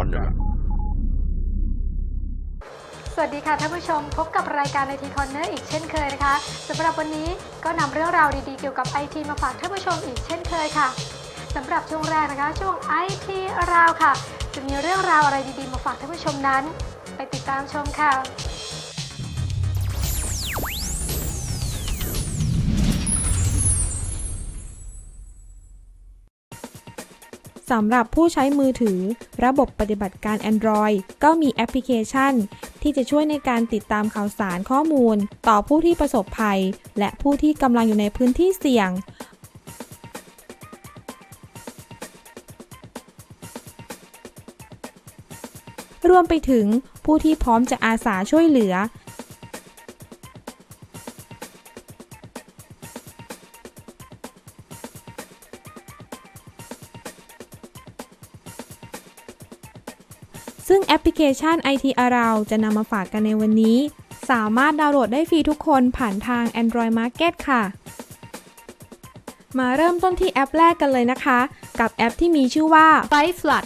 อนเนี่ยสวัสดีค่ะท่านผู้ชม พบกับรายการไอทีคอนเนอร์อีกเช่นเคยนะคะสำหรับวันนี้ก็นำเรื่องราวดีๆเกี่ยวกับไอทีมาฝากท่านผู้ชมอีกเช่นเคยค่ะสำหรับช่วงแรกนะคะ ช่วงไอทีราวค่ะ จะมีเรื่องราวอะไรดีๆมาฝากท่านผู้ชมนั้น ไปติดตามชมค่ะ สำหรับผู้ใช้มือถือ ระบบปฏิบัติการ Android ก็มีแอปพลิเคชัน ที่จะช่วยในการติดตามข่าวสารข้อมูล ต่อผู้ที่ประสบภัย และผู้ที่กำลังอยู่ในพื้นที่เสี่ยงรวมไปถึงผู้ที่พร้อมจะอาสาช่วยเหลือ ซึ่งแอปพลิเคชัน IT Around จะนำมาฝากกันในวันนี้ สามารถดาวน์โหลดได้ฟรีทุกคนผ่านทาง Android Market ค่ะ มาเริ่มต้นที่แอปแรกกันเลยนะคะ กับแอปที่มีชื่อว่าไฟฟลัด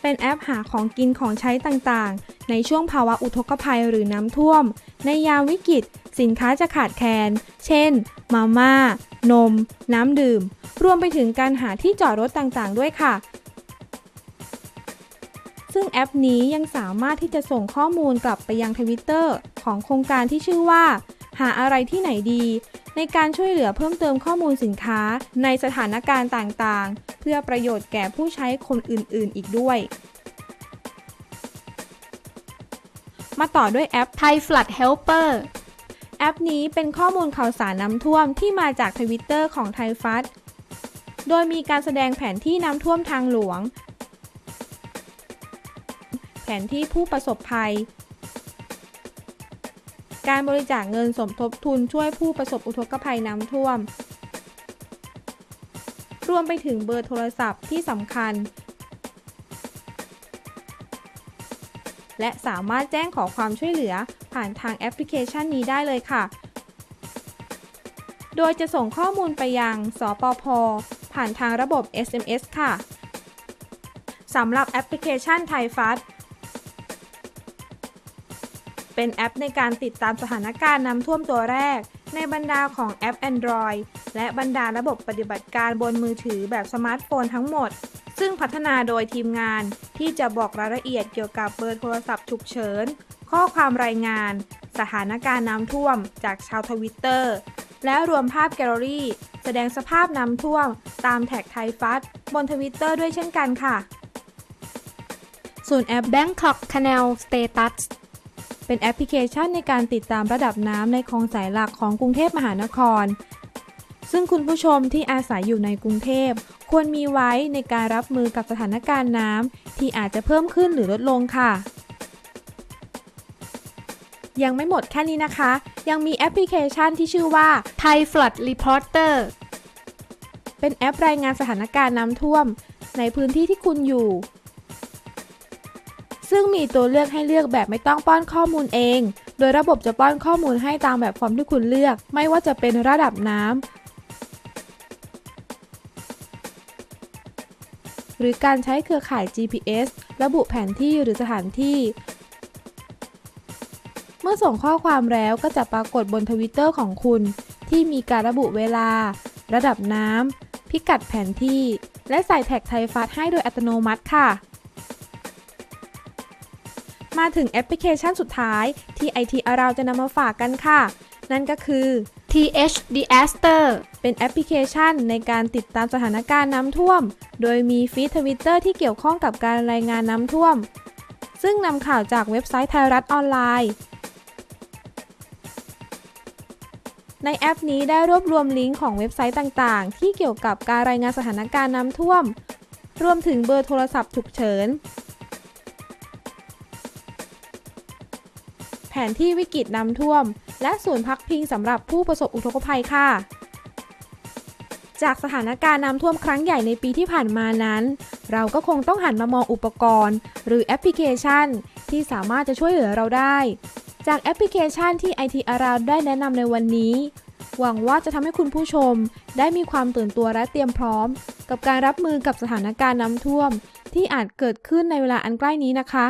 เป็นแอปหาของกินของใช้ต่างๆ ในช่วงภาวะอุทกภัยหรือน้ำท่วม ในยามวิกฤต สินค้าจะขาดแคลน เช่น มาม่า นม น้ำดื่ม รวมไปถึงการหาที่จอดรถต่างๆ ด้วยค่ะ ซึ่งแอปนี้ยังสามารถที่จะส่งข้อมูลกลับไปยังทวิตเตอร์ของโครงการที่ชื่อว่า หาอะไรที่ไหนดี ในการช่วยเหลือเพิ่มเติมข้อมูลสินค้า ในสถานการณ์ต่างๆ เพื่อประโยชน์แก่ผู้ใช้คนอื่นๆ อีกด้วยมาต่อด้วยแอปไทย แอปนี้เป็นข้อมูลข่าวสารน้ำท่วมที่มาจากทวิตเตอร์ของไทยฟัดโดยมีการแสดงแผนที่น้ำท่วมทางหลวง แผนที่ผู้ประสบภัย การบริจาคเงินสมทบทุนช่วยผู้ประสบอุทกภัยน้ำท่วม รวมไปถึงเบอร์โทรศัพท์ที่สำคัญ และสามารถแจ้งขอความช่วยเหลือ ผ่านทางแอปพลิเคชันนี้ได้เลยค่ะ โดยจะส่งข้อมูลไปยัง สปพ ผ่านทางระบบ SMS ค่ะสำหรับแอปพลิเคชันไทยฟัสเป็นแอปในการติดตามสถานการณ์น้ำท่วมตัวแรก ในบรรดาของแอป Android และบรรดาระบบปฏิบัติการบนมือถือแบบสมาร์ทโฟนทั้งหมด ซึ่งพัฒนาโดยทีมงานที่จะบอกรายละเอียดเกี่ยวกับเบอร์โทรศัพท์ฉุกเฉิน ข้อความรายงาน สถานการณ์น้ำท่วมจากชาวทวิตเตอร์ และรวมภาพแกลเลอรี่ แสดงสภาพน้ำท่วม ตามแท็กไทยฟัดบนทวิตเตอร์ด้วยเช่นกันค่ะ ส่วนแอป Bangkok Canal Status เป็นแอปพลิเคชันในการติดตามระดับน้ำในคลองสายหลักของกรุงเทพมหานคร ซึ่งคุณผู้ชมที่อาศัยอยู่ในกรุงเทพ ควรมีไว้ในการรับมือกับสถานการณ์น้ำที่อาจจะเพิ่มขึ้นหรือลดลงค่ะ ยังไม่หมดแค่นี้นะคะ ยังมีแอปพลิเคชันที่ชื่อว่าไทยฟลัดรีพอร์เตอร์เป็นแอปรายงานสถานการณ์น้ำท่วม ในพื้นที่ที่คุณอยู่ ซึ่งมีตัวเลือกให้เลือกแบบไม่ต้องป้อนข้อมูลเอง โดยระบบจะป้อนข้อมูลให้ตามแบบฟอร์มที่คุณเลือก ไม่ว่าจะเป็นระดับน้ำหรือการใช้เครือข่าย GPS ระบุแผนที่หรือสถานที่ เมื่อส่งข้อความแล้วก็จะปรากฏบนทวิตเตอร์ของคุณ ที่มีการระบุเวลา ระดับน้ำพิกัดแผนที่ และใส่แท็กไทยฟัดให้โดยอัตโนมัติค่ะ มาถึงแอปพลิเคชันสุดท้ายที่ IT Around จะนำมาฝากกันค่ะ นั่นก็คือ TH Disaster เป็นแอปพลิเคชันในการติดตามสถานการณ์น้ำท่วม โดยมีฟีดทวิตเตอร์ที่เกี่ยวข้องกับการรายงานน้ำท่วม ซึ่งนำข่าวจากเว็บไซต์ไทยรัฐออนไลน์ ในแอปนี้ได้รวบรวมลิงก์ของเว็บไซต์ต่างๆ ที่เกี่ยวกับการรายงานสถานการณ์น้ำท่วม รวมถึงเบอร์โทรศัพท์ฉุกเฉิน นที่วิกฤตน้ำท่วม และศูนย์พักพิงสำหรับผู้ประสบอุทกภัยค่ะ จากสถานการณ์น้ำท่วมครั้งใหญ่ในปีที่ผ่านมานั้น เราก็คงต้องหันมามองอุปกรณ์ หรือแอปพลิเคชัน ที่สามารถจะช่วยเหลือเราได้ จากแอปพลิเคชันที่ IT Around ได้แนะนำในวันนี้ หวังว่าจะทำให้คุณผู้ชม ได้มีความตื่นตัวและเตรียมพร้อม กับการรับมือกับสถานการณ์น้ำท่วม ที่อาจเกิดขึ้นในเวลาอันใกล้นี้นะคะ